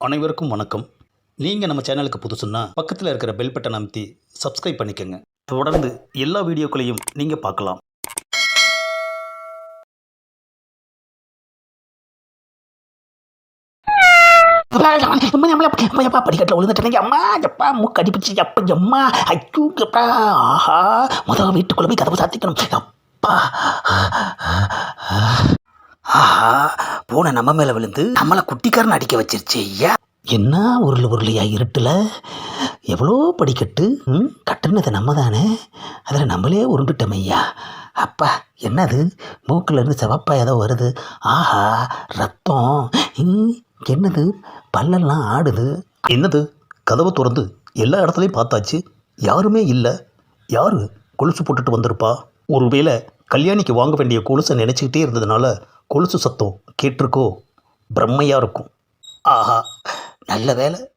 அனைவருக்கும் வணக்கம் நீங்கள் நம்ம சேனலுக்கு புதுசுன்னா பக்கத்தில் இருக்கிற பெல் பட்டன் அமைத்தி சப்ஸ்கிரைப் பண்ணிக்கோங்க தொடர்ந்து எல்லா வீடியோக்களையும் நீங்கள் பார்க்கலாம் அம்மா படிக்கட்டில் விழுந்துட்டேங்க அம்மா எப்பா மூக்கு எப்பா எம்மா ஐயோ எப்பா ஆஹா முதல் வீட்டுக்குள்ளே போய் கதவை சாத்திக்கணும் அப்பா ஆஹா பூனை நம்ம மேலே விழுந்து நம்மளை குட்டிக்காரன் அடிக்க வச்சிருச்சு ஐயா. என்ன உருள் உருளையா இருட்டில்? எவ்வளோ படிக்கட்டு ம்? கட்டுனது நம்ம தானே அதில் நம்மளே உருண்டுட்டோம் ஐயா. அப்பா என்னது? மூக்கிலேருந்து இருந்து ஏதோ வருது. ஆஹா ரத்தம். என்னது? பல்லெல்லாம் ஆடுது. என்னது? கதவை திறந்து எல்லா இடத்துலையும் பார்த்தாச்சு. யாருமே இல்லை. யாரு கொலுசு போட்டுட்டு வந்திருப்பா? ஒருவேளை கல்யாணிக்கு வாங்க வேண்டிய கொலுசை நினச்சிக்கிட்டே இருந்ததுனால கொலுசு சத்தம் கேட்டிருக்கோ? பிரம்மையாக இருக்கும். ஆஹா நல்ல வேலை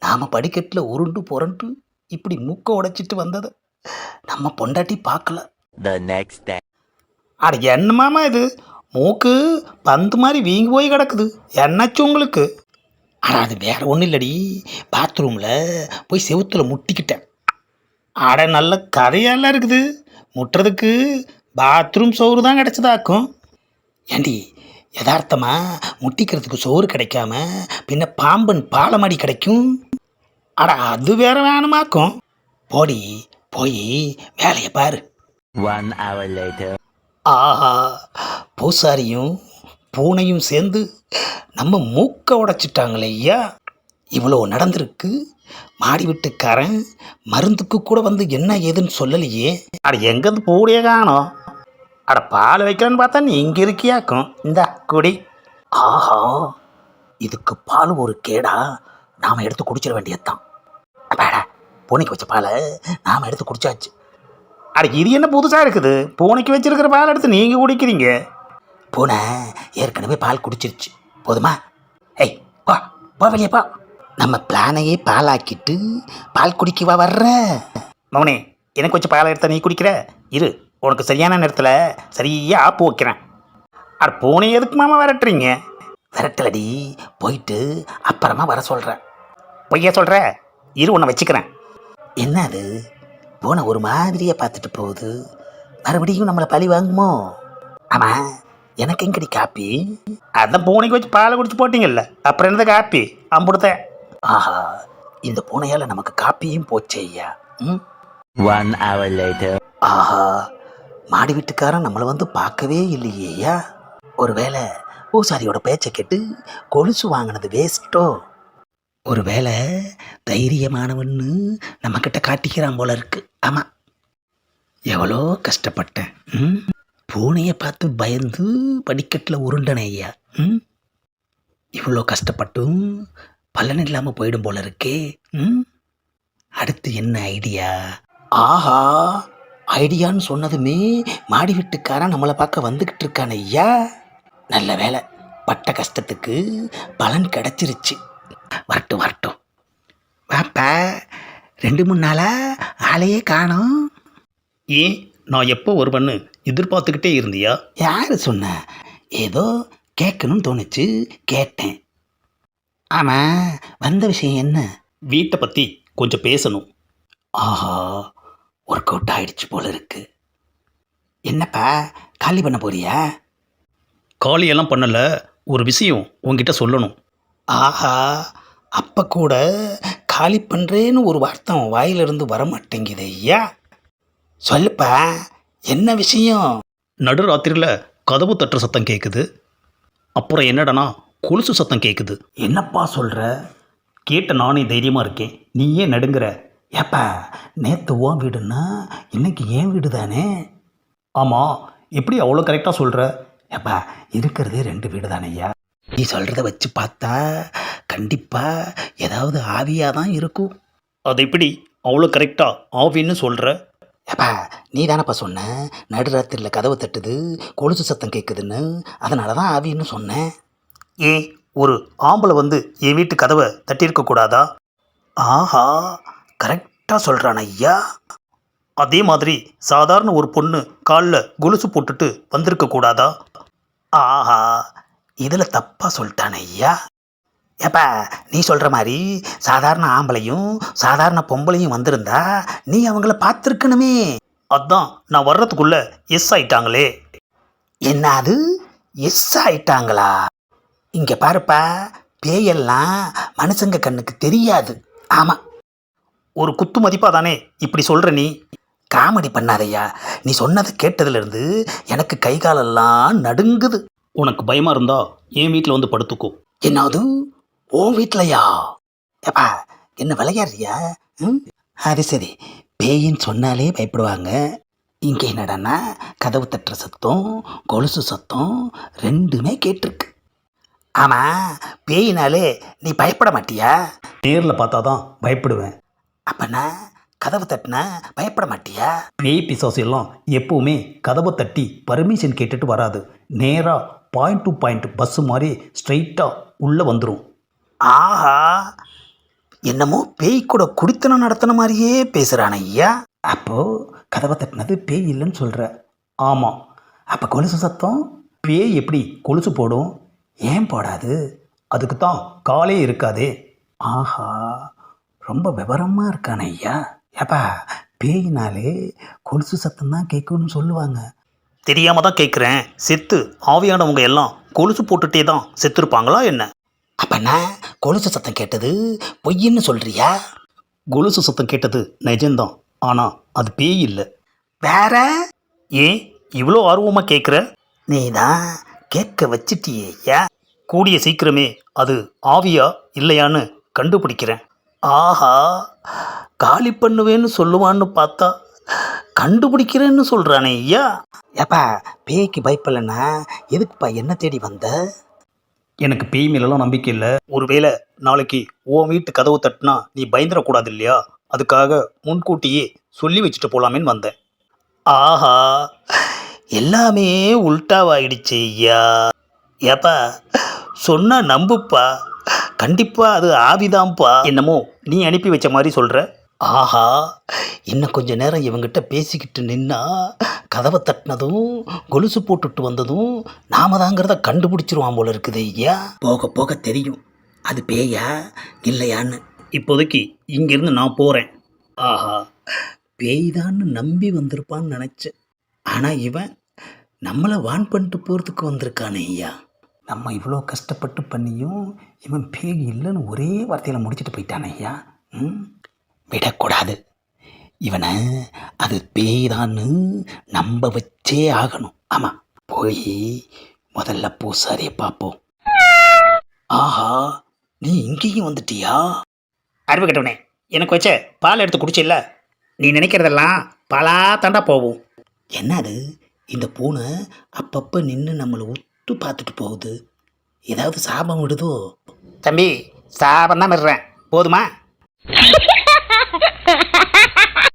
நாம் படிக்கட்டில் உருண்டு புரண்டு இப்படி மூக்கை உடைச்சிட்டு வந்ததை நம்ம பொண்டாட்டி பார்க்கல. The next day. அட என்னமாமா இது? மூக்கு பந்து மாதிரி வீங்கி போய் கிடக்குது. என்னாச்சு உங்களுக்கு? அட அது வேற ஒன்றும் இல்லடி. பாத்ரூமில் போய் செவுத்துல முட்டிக்கிட்டேன். அட நல்ல கதையெல்லாம் இருக்குது. முட்டுறதுக்கு பாத்ரூம் சோறு தான் கிடச்சதாக்கும். ஏண்டி யதார்த்தமா முட்டிக்கிறதுக்கு சோறு கிடைக்காம பின்ன பாம்பன் பாலமாடி கிடைக்கும்? அட அது வேற வேணுமாக்கும். போடி போய் வேலையை பாரு. Hour later. ஆஹா பூசாரியும் பூனையும் சேர்ந்து நம்ம மூக்க உடைச்சிட்டாங்களே ஐயா. இவ்வளோ நடந்திருக்கு. மாடி வீட்டுக்காரன் மருந்துக்கு கூட வந்து என்ன ஏதுன்னு சொல்லலையே. அட எங்கேருந்து பூடியே காணோம்? அட பால் வைக்கிறேன்னு பார்த்தா நீ இங்கே இருக்கியாக்கும். இந்த குடி. ஆஹா இதுக்கு பால் ஒரு கேடா. நாம் எடுத்து குடிச்சிட வேண்டியதுதான். அப்பாடா பூனைக்கு வச்ச பாலை நாம் எடுத்து குடிச்சாச்சு. அட இது என்ன புதுசாக இருக்குது? பூனைக்கு வச்சிருக்கிற பால் எடுத்து நீங்கள் குடிக்கிறீங்க. பூனை ஏற்கனவே பால் குடிச்சிருச்சு. போதுமா? ஏய் பா போ வெளியே பா. நம்ம பிளானையே பாலாக்கிட்டு பால் குடிக்கவா வர்ற? மௌனே எனக்கு கொஞ்சம் பால் எடுத்த நீ குடிக்கிற? இரு. உனக்கு சரியான நேரத்தில் சரியாக ஆப்பு வைக்கிறேன். அட பூனை எதுக்கு மாமா விரட்டுறீங்க? விரட்டலடி போயிட்டு அப்புறமா வர சொல்கிறேன் பொய்யா சொல்கிற இரு உன்னை வச்சுக்கிறேன். என்ன அது? பூனை ஒரு மாதிரியே பார்த்துட்டு போகுது. மறுபடியும் நம்மளை பழி வாங்குமோ? ஆமாம் எனக்கு எங்கடி காப்பி? அதான் பூனைக்கு வச்சு பாலை குடிச்சு போட்டீங்கல்ல. அப்புறம் என்னது காப்பி? அம்புடுத்தேன் ஆஹா இந்த பூனையால் நமக்கு காப்பியும் போச்சே ஐயா. ம்? One hour later. ஆஹா மாடி வீட்டுக்காரன் நம்மளை வந்து பார்க்கவே இல்லையேயா? ஒருவேளை பூசாரியோட பேச்சை கேட்டு கொலுசு வாங்கினது வேஸ்ட்டோ ஒருவேளை தைரியமானவன்னு நம்மக்கிட்ட காட்டிக்கிறான் போல இருக்கு. ஆமாம் எவ்வளோ கஷ்டப்பட்டேன். ம்? பூனையை பார்த்து பயந்து படிக்கட்டில் உருண்டனே ஐயா. ம்? இவ்வளோ கஷ்டப்பட்டும் பலன் இல்லாமல் போயிடும் போல இருக்கே. ம்? அடுத்து என்ன ஐடியா? ஆஹா! ஐடியான்னு சொன்னதுமே மாடி வீட்டுக்காரன் நம்மளை பார்க்க வந்துக்கிட்டு இருக்கான் ஐயா. நல்ல வேலை பட்ட கஷ்டத்துக்கு பலன் கிடச்சிருச்சு. வரட்டும் வரட்டும். வாப்பா ரெண்டு மூணு நாளா ஆளையே காணோம். ஏன் நான் எப்போ வருவேன்னு எதிர்பார்த்துக்கிட்டே இருந்தியா? யார் சொன்ன? ஏதோ கேட்கணும்னு தோணுச்சு கேட்டேன். ஆமாம் வந்த விஷயம் என்ன? வீட்டை பற்றி கொஞ்சம் பேசணும். ஆஹா ஒர்க் அவுட் ஆயிடுச்சு போல இருக்கு. என்னப்பா காலி பண்ண போறியா? காலியெல்லாம் பண்ணலை ஒரு விஷயம் உங்ககிட்ட சொல்லணும். ஆஹா அப்போ கூட காலி பண்ணுறேன்னு ஒரு வார்த்தை அவன் வாயிலிருந்து வர மாட்டேங்குது ஐயா. சொல்லுப்பா என்ன விஷயம்? நடுராத்திரியில் கதவு தட்டுற சத்தம் கேட்குது அப்புறம் என்னடனா கொலுசு சத்தம் கேட்குது என்னப்பா சொல்கிற கேட்ட நானே தைரியமாக இருக்கேன். நீ ஏன் நடுங்கிற. ஏப்பா நேற்று உன் வீடுன்னா இன்னைக்கு என் வீடு தானே ஆமாம் எப்படி அவ்வளோ கரெக்டாக சொல்கிற ஏப்பா இருக்கிறதே ரெண்டு வீடு தானேய்யா நீ சொல்கிறத வச்சு பார்த்தா கண்டிப்பாக ஏதாவது ஆவியாக தான் இருக்கும். அது எப்படி? அவ்வளோ கரெக்டாக ஆவின்னு சொல்கிற ஏப்பா நீ தானப்பா சொன்ன? நடுராத்திரியில் கதவு தட்டுது கொலுசு சத்தம் கேட்குதுன்னு அதனால தான் ஆவின்னு சொன்னேன் ஏன் ஒரு ஆம்பளை வந்து என் வீட்டு கதவை தட்டியிருக்க கூடாதா? ஆஹா கரெக்டாக சொல்கிறான் ஐயா. அதே மாதிரி சாதாரண ஒரு பொண்ணு காலில் கொலுசு போட்டுட்டு வந்திருக்க கூடாதா? ஆஹா இதில் தப்பாக சொல்லிட்டான் ஐயா. ஏப்பா நீ சொல்கிற மாதிரி சாதாரண ஆம்பளையும் சாதாரண பொம்பளையும் வந்திருந்தா நீ அவங்கள பார்த்துருக்கணுமே. அதான் நான் வர்றதுக்குள்ள எஸ் ஆயிட்டாங்களே. என்ன அது? எஸ் ஆயிட்டாங்களா? இங்கே பாருப்பா பேயெல்லாம் மனுஷங்க கண்ணுக்கு தெரியாது. ஆமாம் ஒரு குத்து மதிப்பா தானே இப்படி சொல்ற நீ. காமெடி பண்ணாதய்யா. நீ சொன்னதை கேட்டதுலேருந்து எனக்கு கை காலெல்லாம் நடுங்குது. உனக்கு பயமா இருந்தா என் வீட்டில் வந்து படுத்துக்கோ. என்னது? உன் வீட்லையா? ஏப்பா என்ன விளையாடுறியா? ம்? அது சரி. பேயின்னு சொன்னாலே பயப்படுவாங்க. இங்கே என்னடான்னா கதவு தட்டுற சத்தம் கொலுசு சத்தம் ரெண்டுமே கேட்டிருக்கு. ஆமாம் பேயினாலே நீ பயப்பட மாட்டியா? நேரில் பார்த்தா தான் பயப்படுவேன். அப்பனா கதவு தட்டினா பயப்பட மாட்டியா? பேய் பிசாசு எல்லாம் எப்பவுமே கதவை தட்டி பர்மிஷன் கேட்டுட்டு வராது. நேராக பாயிண்ட் டு பாயிண்ட் பஸ்ஸு மாதிரி ஸ்ட்ரைட்டாக உள்ளே வந்துடும் ஆஹா! என்னமோ பேய் கூட குடித்தனம் நடத்தின மாதிரியே பேசுகிறான் ஐயா. அப்போ கதவை தட்டினது பேய் இல்லைன்னு சொல்கிற ஆமாம் அப்போ கொலுசு சத்தம்? பேய் எப்படி கொலுசு போடும்? ஏன் போடாது? அதுக்கு தான் காலே இருக்காதே. ஆஹா! ரொம்ப விவரமாக இருக்கானே ஐயா. ஏப்பா பேயினாலே கொலுசு சத்தம் தான் கேட்கும்னு சொல்லுவாங்க. தெரியாம தான் கேட்குறேன். செத்து ஆவியானவங்க எல்லாம் கொலுசு போட்டுட்டே தான் செத்துருப்பாங்களா என்ன? அப்பனா கொலுசு சத்தம் கேட்டது பொய்ன்னு சொல்றியா? கொலுசு சத்தம் கேட்டது நிஜம்தான். ஆனால் அது பேய் இல்லை. வேற? ஏன்? இவ்வளோ ஆர்வமாக கேட்குற? நீ தான் கேட்க வச்சிட்டியே ஐயா. கூடிய சீக்கிரமே அது ஆவியா இல்லையான்னு கண்டுபிடிக்கிறேன். ஆஹா காலி பண்ணுவேன்னு சொல்லுவான்னு பார்த்தா கண்டுபிடிக்கிறேன்னு சொல்கிறானே ஐயா. ஏப்பா பேய்க்கு பயப்படலன்னா எதுக்குப்பா என்ன தேடி வந்த? எனக்கு பேய் மேலெல்லாம் நம்பிக்கை இல்லை. ஒருவேளை நாளைக்கு உன் வீட்டு கதவு தட்டினா நீ பயந்துடக்கூடாது இல்லையா? அதுக்காக முன்கூட்டியே சொல்லி வச்சுட்டு போகலாமேன்னு வந்தேன். ஆஹா எல்லாமே உல்டாவாயிடுச்சு ஐயா. ஏப்பா சொன்னா நம்புப்பா. கண்டிப்பாக அது ஆவிதான்ப்பா என்னமோ நீ அனுப்பி வச்ச மாதிரி சொல்கிற ஆஹா இன்னும் கொஞ்ச நேரம் இவங்கிட்ட பேசிக்கிட்டு நின்னா கதவை தட்டினதும் கொலுசு போட்டுட்டு வந்ததும் நாம தாங்கிறத கண்டுபிடிச்சிருவான் போல இருக்குது ஐயா. போக போக தெரியும். அது பேயா இல்லையான்னு. இப்போதைக்கு இங்கேருந்து நான் போகிறேன் ஆஹா பேய்தான்னு நம்பி வந்திருப்பான்னு நினச்சேன். ஆனால் இவன் நம்மளை வான் பண்ணிட்டு போகிறதுக்கு வந்திருக்கானே ஐயா. நம்ம இவ்வளோ கஷ்டப்பட்டு பண்ணியும் இவன் பேய் இல்லைன்னு ஒரே வார்த்தையில் முடிச்சுட்டு போயிட்டான் ஐயா. ம்? விடக்கூடாது. இவனை அது பேய்தான்னு நம்ப வச்சே ஆகணும். ஆமாம் போய் முதல்ல பூசாரியை பார்ப்போம். ஆஹா நீ இங்கேயும் வந்துட்டியா? அறிவு கட்டவனே எனக்கு வச்ச பால் எடுத்து குடிச்சில்ல. நீ நினைக்கிறதெல்லாம் பாலா தாண்டா போகும். என்னது? இந்த பூனை அப்பப்போ நின்று நம்மளை சுட்டு பார்த்துட்டு போகுது. ஏதாவது சாபம் விடுதோ? தம்பி சாபம் தான் விடுறேன். போதுமா?